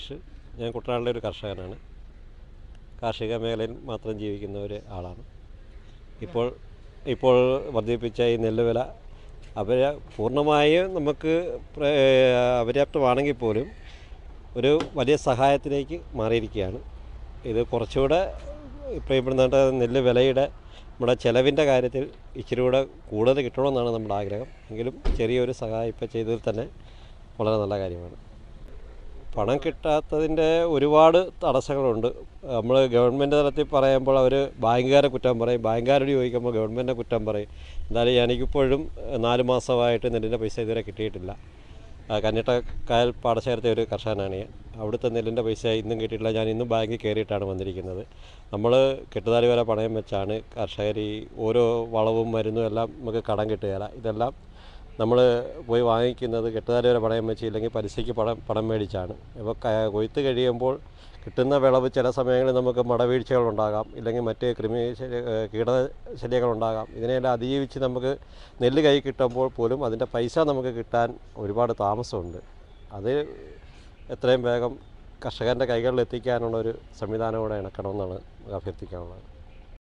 സതീഷ് ഞാൻ കുട്ടനാട്ടിലെ ഒരു കർഷകനാണ്. കാർഷിക മേഖലയിൽ മാത്രം ജീവിക്കുന്ന ഒരു ആളാണ്. ഇപ്പോൾ ഇപ്പോൾ വർദ്ധിപ്പിച്ച ഈ നെല്ല് വില അവർ പൂർണമായും നമുക്ക് പ്ര- അപര്യാപ്തമാണെങ്കിൽ പോലും ഒരു വലിയ സഹായത്തിലേക്ക് മാറിയിരിക്കുകയാണ്. ഇത് കുറച്ചുകൂടെ ഇപ്പോൾ ഇവിടുന്ന് നെല്ല് വിലയുടെ നമ്മുടെ ചിലവിന്റെ കാര്യത്തിൽ ഇച്ചിരി കൂടെ കൂടുതൽ കിട്ടണമെന്നാണ് നമ്മുടെ ആഗ്രഹം. എങ്കിലും ചെറിയൊരു സഹായം ഇപ്പോൾ ചെയ്തതിൽ തന്നെ വളരെ നല്ല കാര്യമാണ്. പണം കിട്ടാത്തതിന്റെ ഒരുപാട് തടസ്സങ്ങളുണ്ട്. നമ്മൾ ഗവൺമെന്റ് തലത്തിൽ പറയുമ്പോൾ അവർ ബാങ്കുകാരെ കുറ്റം പറയും. ബാങ്കുകാരോട് ചോദിക്കുമ്പോൾ ഗവൺമെന്റിനെ കുറ്റം പറയും. എന്തായാലും എനിക്കിപ്പോഴും നാല് മാസമായിട്ട് നെല്ലിന്റെ പൈസ ഇതുവരെ കിട്ടിയിട്ടില്ല. കന്നിട്ടക്കായൽ പാടശേഖരത്തെ ഒരു കർഷകനാണ് ഞാൻ. അവിടുത്തെ നെല്ലിന്റെ പൈസ ഇന്നും കിട്ടിയിട്ടില്ല. ഞാൻ ഇന്നും ബാങ്കിൽ കയറിയിട്ടാണ് വന്നിരിക്കുന്നത്. നമ്മൾ കെട്ടുതാലി വരെ പണയം വെച്ചാണ് കർഷകർ ഈ ഓരോ വളവും മരുന്നും എല്ലാം നമുക്ക് കടം കിട്ടുകയില്ല. ഇതെല്ലാം നമ്മൾ പോയി വാങ്ങിക്കുന്നത് കെട്ടുതാലി വരെ പണയം വെച്ചില്ലെങ്കിൽ പലിശയ്ക്ക് പടം പണം മേടിച്ചാണ്. ഇപ്പോൾ കൊയ്ത്ത് കഴിയുമ്പോൾ കിട്ടുന്ന വിളവ് ചില സമയങ്ങളിൽ നമുക്ക് മടവീഴ്ചകളുണ്ടാകാം ഇല്ലെങ്കിൽ മറ്റ് കൃമി കീടശല്യങ്ങളുണ്ടാകാം ഇതിനെല്ലാം അതിജീവിച്ച് നമുക്ക് നെല്ല് കൈ കിട്ടുമ്പോൾ പോലും അതിന്റെ പൈസ നമുക്ക് കിട്ടാൻ ഒരുപാട് താമസമുണ്ട്. അത് എത്രയും വേഗം കർഷകന്റെ കൈകളിൽ എത്തിക്കാനുള്ളൊരു സംവിധാനം കൂടെ ഇണക്കണമെന്നാണ് അഭ്യർത്ഥിക്കാനുള്ളത്.